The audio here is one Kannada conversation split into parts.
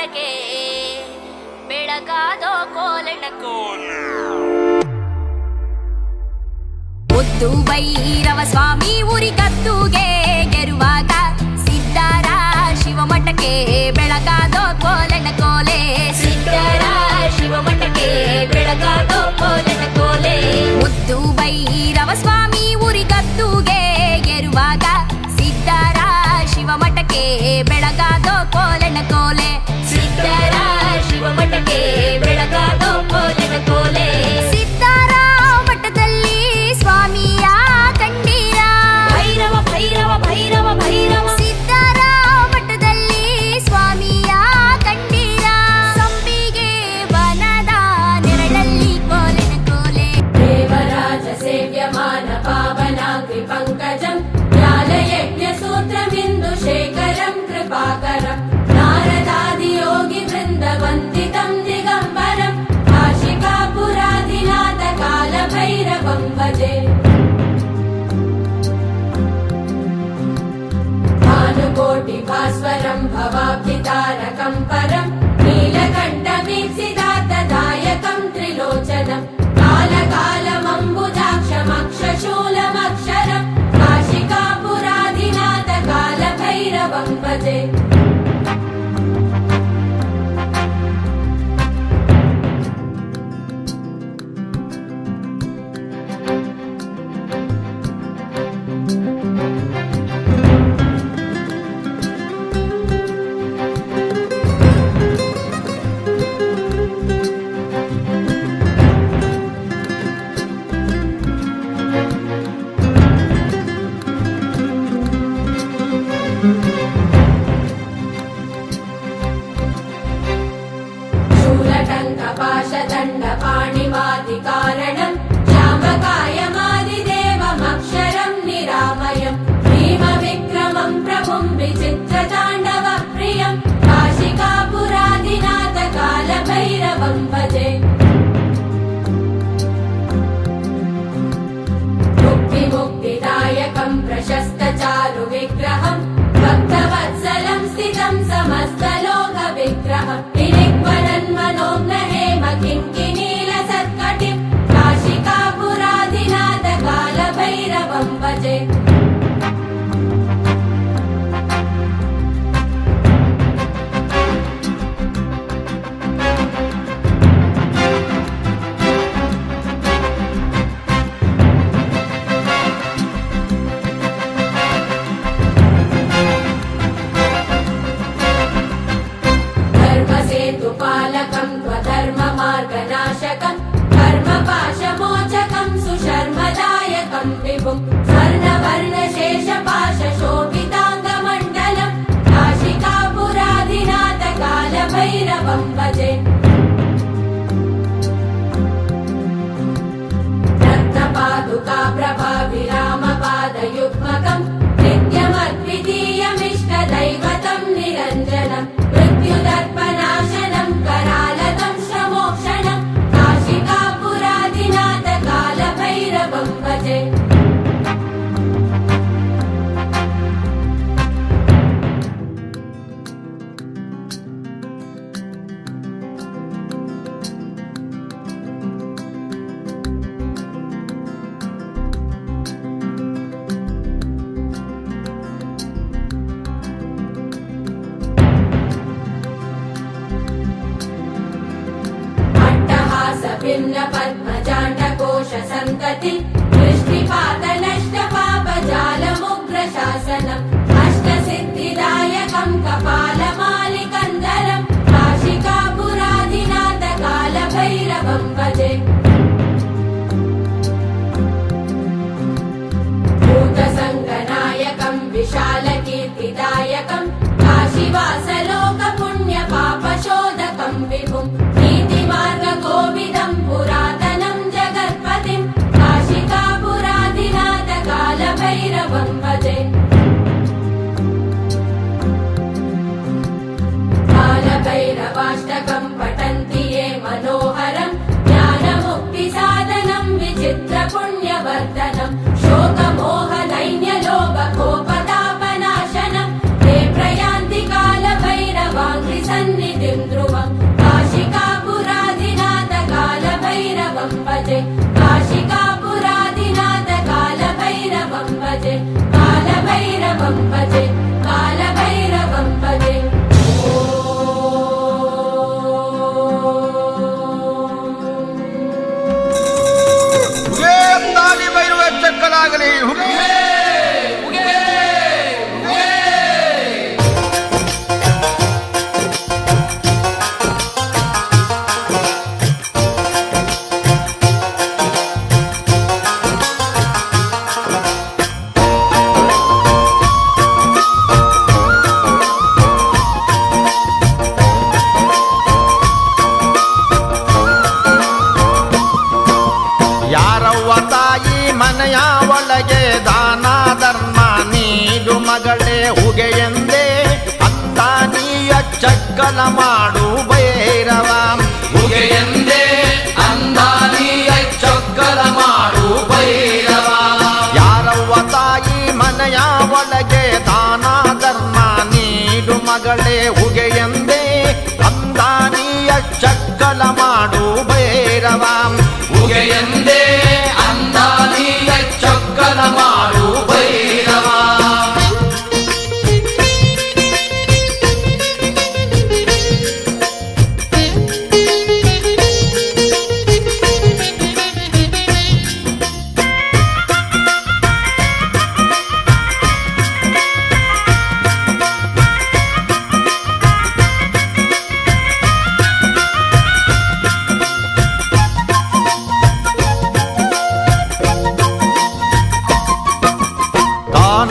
ಬೆಟ್ಟಗೆ ಬೆಳಗಾದೋ ಕೋಲಣ ಕೋಲ ಮುದ್ದು ಭೈರವ ಸ್ವಾಮಿ ಉರಿ ಗದ್ದುಗೆ परं परम् नीलकण्ठमेत्सिदार्थदायकम् त्रिलोचनम् कालकालमम्बुजाक्षमक्षशूलमक्षरम् काशिकापुराधिनाथ कालभैरवम् भजे ധവളായ കമ്പിവും സ്വർണവർണ ശേഷ പാശ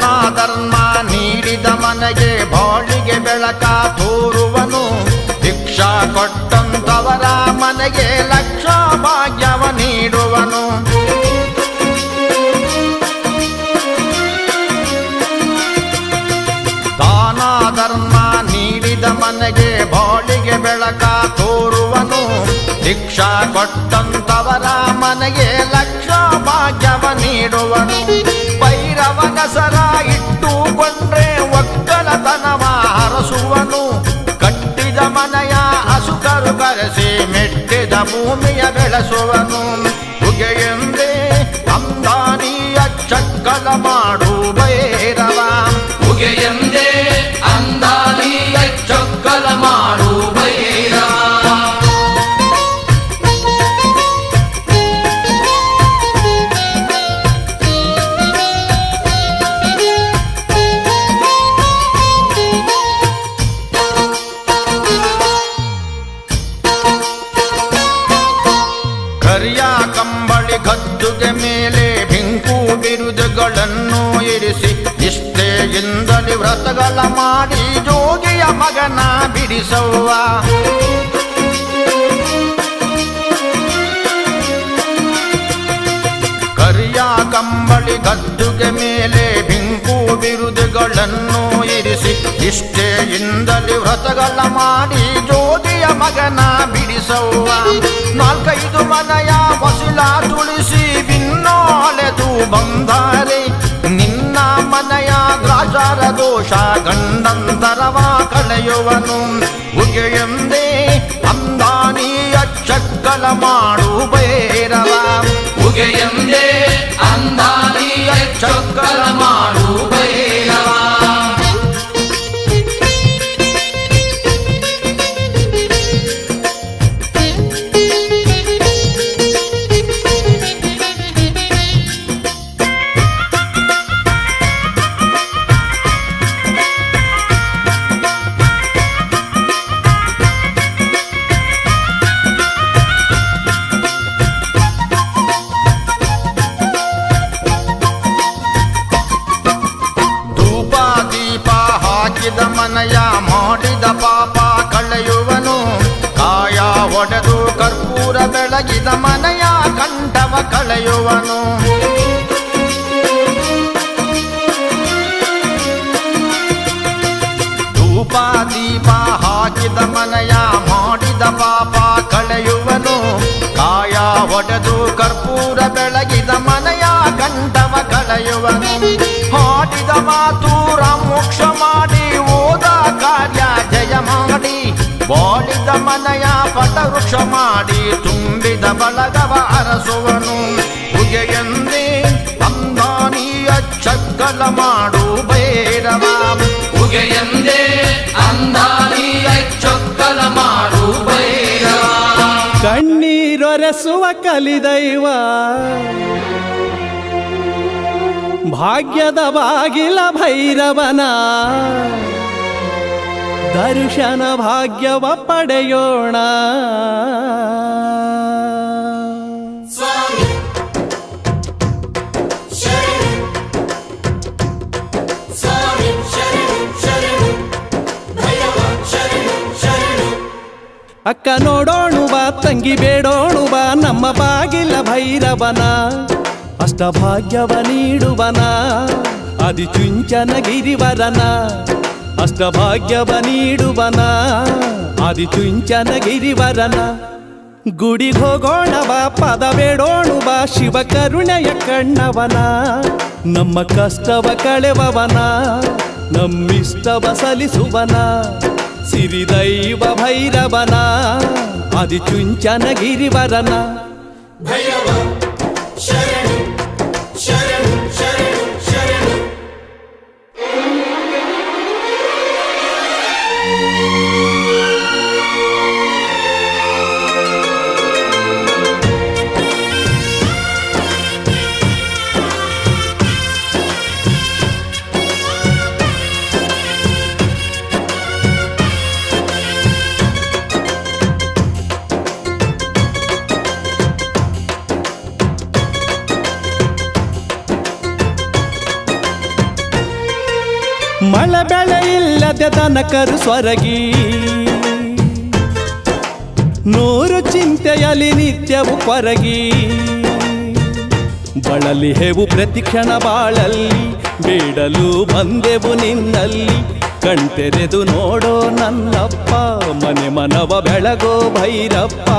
ಧರ್ಮ ನೀಡಿದ ಮನೆಗೆ ಬಾಳಿಗೆ ಬೆಳಕ ತೋರುವನು. ಭಿಕ್ಷಾ ಕೊಟ್ಟಂತವರ ಮನೆಗೆ ಲಕ್ಷ ಭಾಗ್ಯವ ನೀಡುವನು. ದಾನ ಧರ್ಮ ನೀಡಿದ ಮನೆಗೆ ಬಾಳಿಗೆ ಬೆಳಕ ತೋರುವನು. ಭಿಕ್ಷಾ ಕೊಟ್ಟಂತವರ ಮನೆಗೆ ಲಕ್ಷ ಭಾಗ್ಯವ ನೀಡುವನು. ಭೈರವನ ಸರ ಹರಸುವನು ಕಟ್ಟಿದ ಮನೆಯ ಅಸುಕರು ಕರೆಸಿ ಮೆಟ್ಟಿದ ಭೂಮಿಯ ಬೆಳೆಸುವನು ಹುಗೆಯೆಂದೇ ಅಂದಾನಿಯ ಚಕ್ಕಲ ಮಾಡು ಗದ್ದುಗೆ ಮೇಲೆ ಬಿಂಕು ಬಿರುದುಗಳನ್ನು ಇರಿಸಿ ಇಷ್ಟೇಯಿಂದಲೇ ವ್ರತಗಳ ಮಾಡಿ ಜೋಗಿಯ ಮಗನ ಬಿಡಿಸವ್ವ. ಕರಿಯ ಕಂಬಳಿ ಗದ್ದುಗೆ ಮೇಲೆ ಬಿಂಕು ಬಿರುದುಗಳನ್ನು ಇರಿಸಿ ಇಷ್ಟೇಯಿಂದಲೇ ವ್ರತಗಳ ಮಾಡಿ ಜೋಗಿಯ ಮಗನ ಬಿಡಿಸವ್ವ. ನಾಲ್ಕೈದು ಮನೆಯ ವಸಿಲ ತುಳಿಸಿ ಕಳೆಯುವನು ಹುಗೆಯೆಂದೇ ಅಂದಾನಿಯ ಚಕ್ಕಲ ಮಾಡು ಭೈರವ ಹುಗೆಯೆಂದೇ ಅಂದಾನಿಯ ಚೊಕ್ಕಲ ಧೂಪ ದೀಪ ಹಾಕಿದ ಮನೆಯ ಮಾಡಿದ ಪಾಪ ಕಳೆಯುವನು. ಕಾಯ ಒಡೆದು ಕರ್ಪೂರ ಬೆಳಗಿದ ಮನೆಯ ಕಂಠವ ಕಳೆಯುವನು. ಹಾಡಿದ ಮಾತು ಮೋಕ್ಷ ಮಾಡಿ ಓದ ಕಾರ್ಯ ಜಯ ಮಾಡಿ. ಬಾಳಿದ ಮನೆಯ ಪಟವೃಕ್ಷ ಮಾಡಿ ತುಂಬಿದ ಬಳಗವ ಅರಸುವನು. ಹುಗೆಯಂದೇ ಅಂದಾನಿಯ ಚಕ್ಕಲ ಮಾಡು ಭೈರವ. ಹುಗೆಯೆಂದೇ ಕಣ್ಣೀರೊರೆಸುವ ಕಲಿದೈವ. ಭಾಗ್ಯದ ಬಾಗಿಲ ಭೈರವನ. ದರ್ಶನ ಭಾಗ್ಯವ ಪಡೆಯೋಣ. ಅಕ್ಕ ನೋಡೋಣು ಬಾ ತಂಗಿ ಬೇಡೋಣು ಬಾ ನಮ್ಮ ಬಾಗಿಲ ಭೈರವನ, ಅಷ್ಟಭಾಗ್ಯವ ನೀಡುವನ ಆದಿಚುಂಚನ ಗಿರಿವರನ ಅಷ್ಟಭಾಗ್ಯವ ನೀಡುವನ ಗುಡಿ ಹೋಗೋಣ ಬಾ ಪದ ಬೇಡೋಣು ಬಾ ಶಿವ ಕರುಣೆಯ ಕಣ್ಣವನ, ನಮ್ಮ ಕಷ್ಟವ ಕಳೆವವನ, ನಮ್ಮಿಷ್ಟವ ಸಲಿಸುವನ ಸಿರಿದೈವ ಭೈರವನ ಆದಿಚುಂಚನ ಗಿರಿವರನ ಭೈರವ ಮಳೆ ಬೆಳೆ ಇಲ್ಲದೆ ದನಕರು ಸ್ವರಗಿ. ನೂರು ಚಿಂತೆಯಲ್ಲಿ ನಿತ್ಯವು ಕೊರಗಿ. ಬಳಲಿ ಹೇವು ಪ್ರತಿಕ್ಷಣ ಬಾಳಲ್ಲಿ ಬೇಡಲು ಬಂದೆವು ನಿನ್ನಲ್ಲಿ. ಕಣ್ತೆರೆದು ನೋಡೋ ನನ್ನಪ್ಪ, ಮನೆ ಮನವ ಬೆಳಗೋ ಭೈರಪ್ಪ.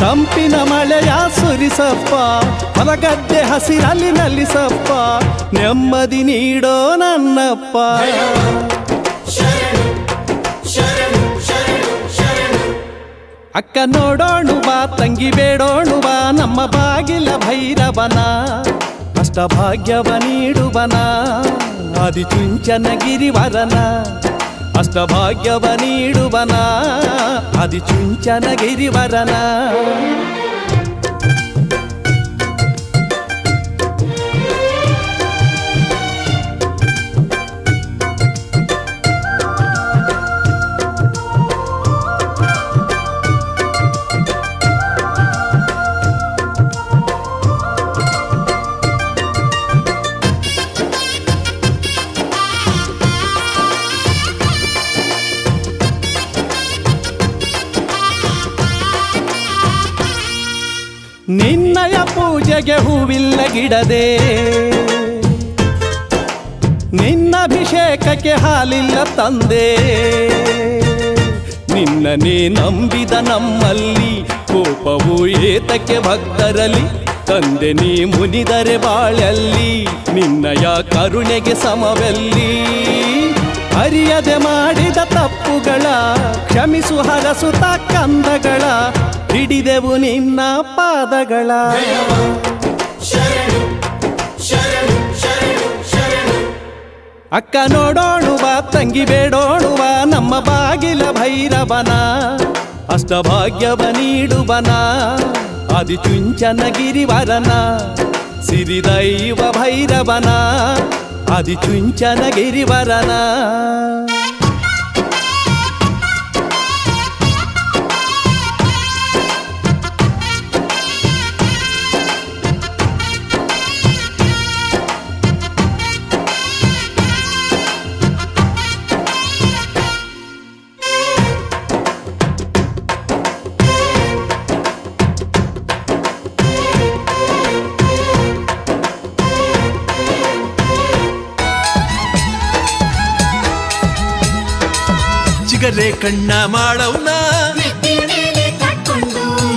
ತಂಪಿನ ಮಳೆಯ ಸುರಿಸಪ್ಪ, ಹೊಲಗದ್ದೆ ಹಸಿರಲ್ಲಿ ನಲಿಸಪ್ಪ, ನೆಮ್ಮದಿ ನೀಡೋ ನನ್ನಪ್ಪ. ಅಕ್ಕ ನೋಡೋಣು ಬಾ, ತಂಗಿ ಬೇಡೋಣು ಬಾ, ನಮ್ಮ ಬಾಗಿಲ ಭೈರವನ, ಅಷ್ಟಭಾಗ್ಯವ ನೀಡುವನ ಚುಂಚನಗಿರಿ ಗಿರಿವರನ ಅಷ್ಟಭಾಗ್ಯವ ನೀಡುವನ ಆದಿಚುಂಚನ ಗಿರಿವರನ ಹೂವಿಲ್ಲ ಗಿಡದೆ. ನಿನ್ನಭಿಷೇಕಕ್ಕೆ ಹಾಲಿಲ್ಲ ತಂದೆ. ನಿನ್ನ ನೀ ನಂಬಿದ ನಮ್ಮಲ್ಲಿ ಕೋಪವು ಏತಕ್ಕೆ ಭಕ್ತರಲ್ಲಿ. ತಂದೆ ನೀ ಮುನಿದರೆ ಬಾಳಲ್ಲಿ ನಿನ್ನಯ ಕರುಣೆಗೆ ಸಮವೆಲ್ಲಿ. ಅರಿಯದೆ ಮಾಡಿದ ತಪ್ಪುಗಳ, ಕ್ಷಮಿಸು ಹರಸುತ ಕಂದಗಳ, ಹಿಡಿದೆವು ನಿನ್ನ ಪಾದಗಳ. ಶರಣು ಶರಣು ಶರಣು ಶರಣು. ಅಕ್ಕ ನೋಡೋಣುವ, ತಂಗಿ ಬೇಡೋಣುವ, ನಮ್ಮ ಬಾಗಿಲ ಭೈರವನ. ಅಷ್ಟಭಾಗ್ಯವ ನೀಡುವನ ಆದಿಚುಂಚನ ಗಿರಿವರನ ಸಿರಿದೈವ ಭೈರವನ ಆದಿಚುಂಚನ ಚಿಗರೆ ಕಣ್ಣ ಮಾಡವ್ನ.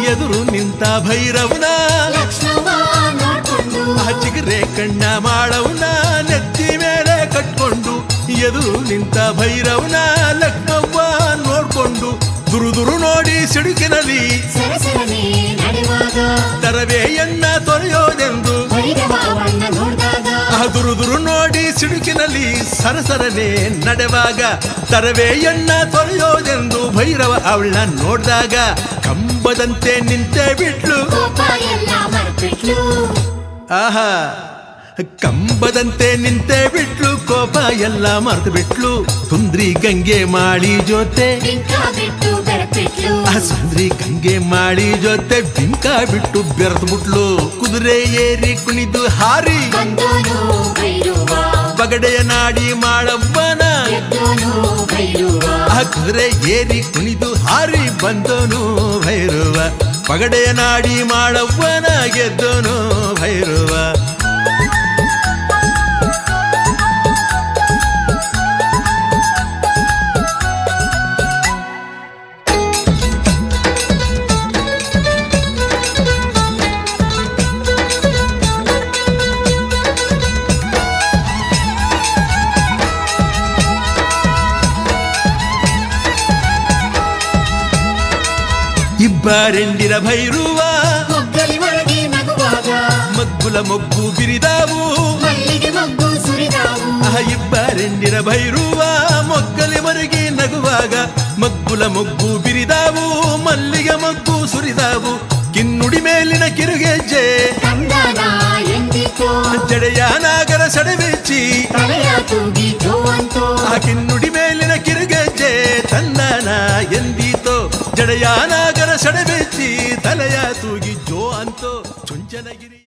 ಎದುರು ನಿಂತ ಭೈರವ್ನ. ಲಕ್ಷ್ಮವ್ವ ನೋಡ್ಕೊಂಡು ಆ ಚಿಗರೆ ಕಣ್ಣ ಮಾಡವ್ನ. ನೆತ್ತಿ ಮೇಲೆ ಕಟ್ಕೊಂಡು ಎದುರು ನಿಂತ ಭೈರವ್ನ. ಲಕ್ಷ್ಮವ್ವ ನೋಡ್ಕೊಂಡು ದುರು ದುರು ನೋಡಿ ಸಿಡುಕಿನಲ್ಲಿ. ತರವೆಯನ್ನ ತೊರೆಯೋದೆಂದು. ಭೈರವವನ್ನ ನೋಡಿದಾಗ ಆ ದುರು ದುರು ನೋಡಿ ಸಿಡುಕಿನಲ್ಲಿ ಸರಸರನೆ ನಡೆವಾಗ ತರವೆಯನ್ನ ತೊರೆಯೋದೆಂದು ಭೈರವ ಅವಳನ್ನ ನೋಡಿದಾಗ ಕಂಬದಂತೆ ನಿಂತೆ ಬಿಟ್ಲು. ಆಹಾ ಕಂಬದಂತೆ ನಿಂತೆ ಬಿಟ್ಲು ಕೋಪ ಎಲ್ಲ ಮರೆತು ಬಿಟ್ಲು ತುಂದ್ರಿ ಗಂಗೆ ಮಾಡಿ ಜೊತೆ. ಆ ಸುಂದ್ರಿ ಗಂಗೆ ಮಾಡಿ ಜೊತೆ ಬಿಂಕ ಬಿಟ್ಟು ಬೆರೆದು ಬಿಟ್ಲು ಕುದುರೆ ಏರಿ ಕುಣಿದು ಹಾರಿ ಬಗಡೆಯ ನಾಡಿ ಮಾಡಬ್ಬನ ಆ ಕುದುರೆ ಏರಿ ಕುಣಿದು ಹಾರಿ ಬಂದೋನು ಭೈರವ. ಪಗಡೆಯ ನಾಡಿ ಮಾಡವ್ವನ ಗೆದ್ದೋನು ಭೈರವ. ಬಾರೆಂದಿರ ಭೈರುವ ಮಗ್ಗುಲ ಮೊಗ್ಗು ಬಿರಿದಾವು ಇಬ್ಬರೆಂದಿರ ಭೈರುವ ಮೊಗ್ಗಲೆವರೆಗೆ ನಗುವಾಗ ಮಗ್ಗುಲ ಮೊಗ್ಗು ಬಿರಿದಾವು ಮಲ್ಲಿಗೆ ಮಗ್ಗು ಸುರಿದಾವು ಕಿನ್ನುಡಿ ಮೇಲಿನ ಕಿರುಗೆಜ್ಜೆ ಜಡೆಯ ನಾಗರ ಸಡವೆಚ್ಚಿ ಆ ಕಿನ್ನುಡಿ ಮೇಲಿನ ಕಿರುಗೆಜ್ಜೆ ತನ್ನನ ಎಂದೀತೋ ಜಡೆಯಾನ ಸೆಡೆಬಿಚ್ಚಿ ತಲೆಯ ತೂಗಿ